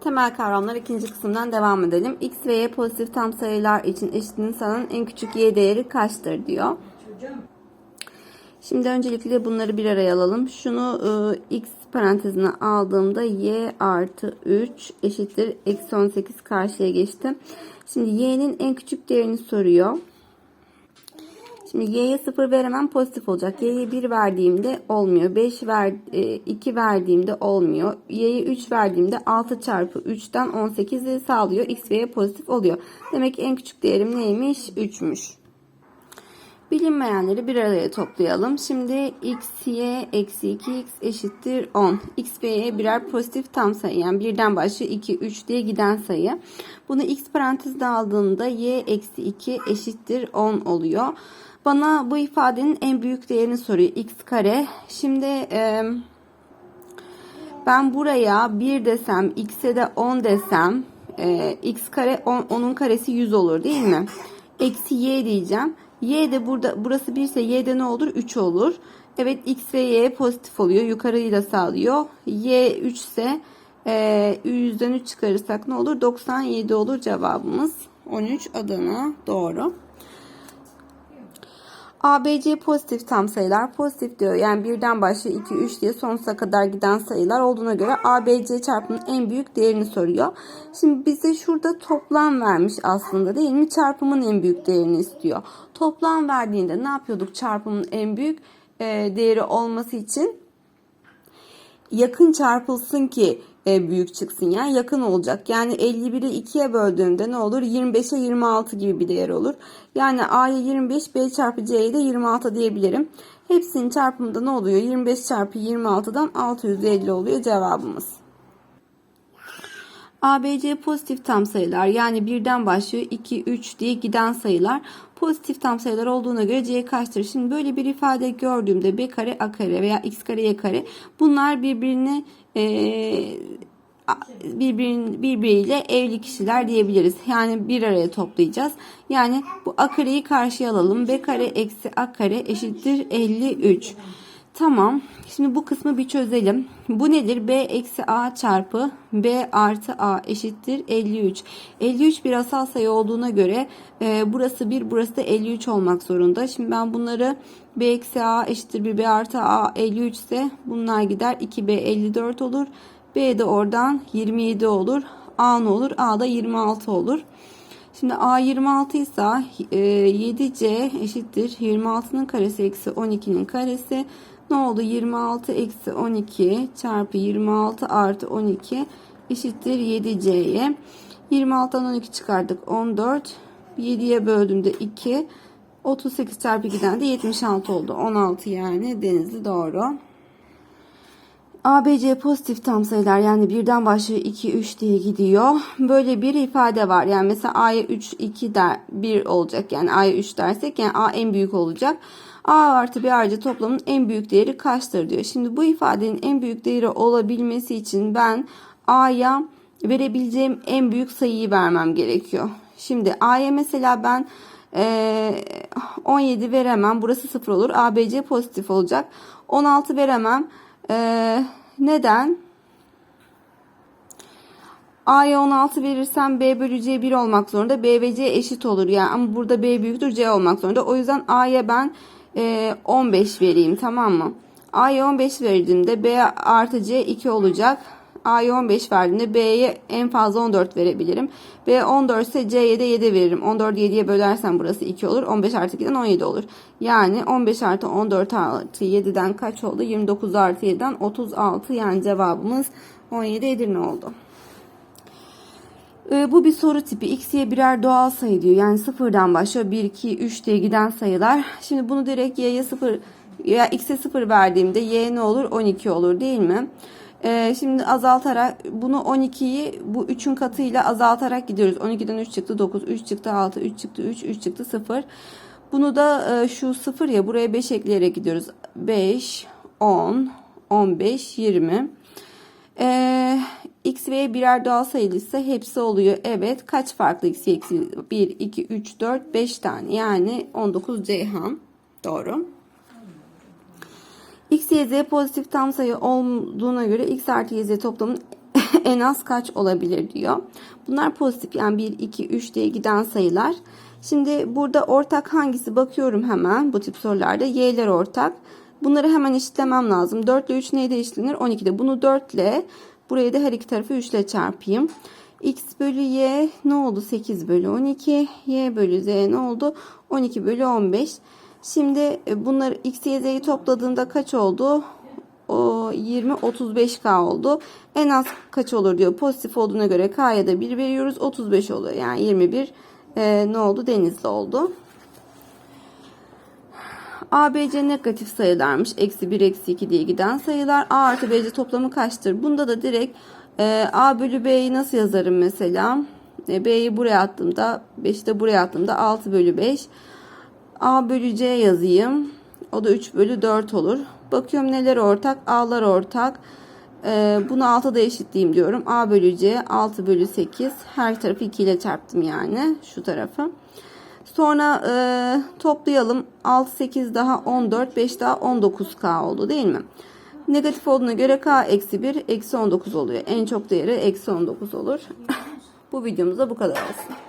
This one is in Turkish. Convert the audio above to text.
Temel kavramlar ikinci kısımdan devam edelim. X ve Y pozitif tam sayılar için eşitliğin sağlanan en küçük Y değeri kaçtır diyor. Şimdi öncelikle bunları bir araya alalım. Şunu e, X parantezine aldığımda Y artı 3 eşittir. Eksi 18 karşıya geçti. Şimdi Y'nin en küçük değerini soruyor. Şimdi y'ye 0 veremem pozitif olacak. Y'ye 1 verdiğimde olmuyor. 5 ver, 2 verdiğimde olmuyor. Y'ye 3 verdiğimde 6 çarpı 3'ten 18'i sağlıyor. X ve Y pozitif oluyor. Demek ki en küçük değerim neymiş? 3'müş. Bilinmeyenleri bir araya toplayalım. Şimdi x, y, eksi 2x eşittir 10. x ve y birer pozitif tam sayı. Yani birden başlıyor 2, 3 diye giden sayı. Bunu x parantezde aldığında y eksi 2 eşittir 10 oluyor. Bana bu ifadenin en büyük değerini soruyor. x kare. Şimdi e, ben buraya 1 desem, x'e de 10 desem, e, x kare 10, 10'un karesi 100 olur değil mi? Eksi y diyeceğim. Y de burada burası 1 ise y de ne olur? 3 olur. Evet x ve y pozitif oluyor. Yukarıyı da sağlıyor. Y 3 ise e, 100'den 3 çıkarırsak ne olur? 97 olur cevabımız. 13 Adana doğru. ABC pozitif tam sayılar pozitif diyor. Yani birden başlıyor 2 3 diye sonsuza kadar giden sayılar olduğuna göre ABC çarpımının en büyük değerini soruyor. Şimdi bize şurada toplam vermiş aslında değil mi? Çarpımın en büyük değerini istiyor. Toplam verdiğinde ne yapıyorduk çarpımın en büyük e, değeri olması için? Yakın çarpılsın ki büyük çıksın yani yakın olacak. Yani 51'i 2'ye böldüğümde ne olur? 25'e 26 gibi bir değer olur. Yani A'ya 25, B çarpı C'ye de 26 diyebilirim. Hepsinin çarpımında ne oluyor? 25 çarpı 26'dan 650 oluyor cevabımız. ABC pozitif tam sayılar yani birden başlıyor 2, 3 diye giden sayılar pozitif tam sayılar olduğuna göre C kaçtır? Şimdi böyle bir ifade gördüğümde B kare A kare veya X kare Y kare bunlar birbirini e, birbirin, birbiriyle evli kişiler diyebiliriz. Yani bir araya toplayacağız. Yani bu A kareyi karşıya alalım. B kare eksi A kare eşittir 53. Tamam. Şimdi bu kısmı bir çözelim. Bu nedir? B eksi A çarpı B artı A eşittir 53. 53 bir asal sayı olduğuna göre e, burası 1 burası da 53 olmak zorunda. Şimdi ben bunları B eksi A eşittir 1 B artı A 53 ise bunlar gider 2B 54 olur. B de oradan 27 olur. A ne olur? A da 26 olur. Şimdi A 26 ise 7C eşittir 26'nın karesi eksi 12'nin karesi. Ne oldu? 26 eksi 12 çarpı 26 artı 12 eşittir 7C'ye. 26'dan 12 çıkardık 14. 7'ye böldüğümde 2. 38 çarpı 2'den de 76 oldu. 16 yani denizli doğru. ABC pozitif tam sayılar yani birden başlıyor 2 3 diye gidiyor. Böyle bir ifade var. Yani mesela A'ya 3 2 der 1 olacak. Yani A'ya 3 dersek yani A en büyük olacak. A artı B artı toplamın en büyük değeri kaçtır diyor. Şimdi bu ifadenin en büyük değeri olabilmesi için ben A'ya verebileceğim en büyük sayıyı vermem gerekiyor. Şimdi A'ya mesela ben e, 17 veremem. Burası 0 olur. ABC pozitif olacak. 16 veremem. E, neden? A'ya 16 verirsem B bölü C 1 olmak zorunda. B ve C eşit olur. Yani ama burada B büyüktür C olmak zorunda. O yüzden A'ya ben e, 15 vereyim tamam mı? A'ya 15 verdiğimde B artı C 2 olacak. A'ya 15 verdiğimde B'ye en fazla 14 verebilirim. B 14 ise C'ye de 7 veririm. 14 7'ye bölersem burası 2 olur. 15 artı 2'den 17 olur. Yani 15 artı 14 artı 7'den kaç oldu? 29 artı 7'den 36 yani cevabımız 17 Edirne oldu. Ee, bu bir soru tipi. X'ye birer doğal sayı diyor. Yani sıfırdan başlıyor. 1, 2, 3 diye giden sayılar. Şimdi bunu direkt y'ye 0 ya x'e 0 verdiğimde y ne olur? 12 olur değil mi? Ee, şimdi azaltarak bunu 12'yi bu 3'ün katıyla azaltarak gidiyoruz. 12'den 3 çıktı 9, 3 çıktı 6, 3 çıktı 3, 3 çıktı 0. Bunu da e, şu 0 ya buraya 5 ekleyerek gidiyoruz. 5, 10, 15, 20. Ee, x ve y birer doğal sayılıysa hepsi oluyor. Evet. Kaç farklı x, y, 1, 2, 3, 4, 5 tane. Yani 19 Ceyhan. Doğru. X, Y, Z pozitif tam sayı olduğuna göre X artı Y, Z toplamın en az kaç olabilir diyor. Bunlar pozitif yani 1, 2, 3 diye giden sayılar. Şimdi burada ortak hangisi bakıyorum hemen bu tip sorularda. Y'ler ortak. Bunları hemen eşitlemem lazım. 4 ile 3 neyde eşitlenir? 12'de. Bunu 4 ile burayı da her iki tarafı 3 ile çarpayım. X bölü Y ne oldu? 8 bölü 12. Y bölü Z ne oldu? 12 bölü 15. Şimdi e, bunları X, Y, Z'yi topladığında kaç oldu? O 20 35K oldu. En az kaç olur diyor. Pozitif olduğuna göre K'ya da 1 veriyoruz. 35 oluyor. Yani 21 e, ne oldu? Denizli oldu. A, B, C negatif sayılarmış. Eksi 1, eksi 2 diye giden sayılar. A artı B, C toplamı kaçtır? Bunda da direkt e, A bölü B'yi nasıl yazarım mesela? E, B'yi buraya attığımda 5'i de buraya attığımda 6 bölü 5. A bölü C yazayım. O da 3 bölü 4 olur. Bakıyorum neler ortak? A'lar ortak. Ee, bunu 6'da eşitleyeyim diyorum. A bölü C 6 bölü 8. Her tarafı 2 ile çarptım yani. Şu tarafı. Sonra e, toplayalım. 6, 8 daha 14, 5 daha 19K oldu değil mi? Negatif olduğuna göre K eksi 1, eksi 19 oluyor. En çok değeri eksi 19 olur. bu videomuzda bu kadar olsun.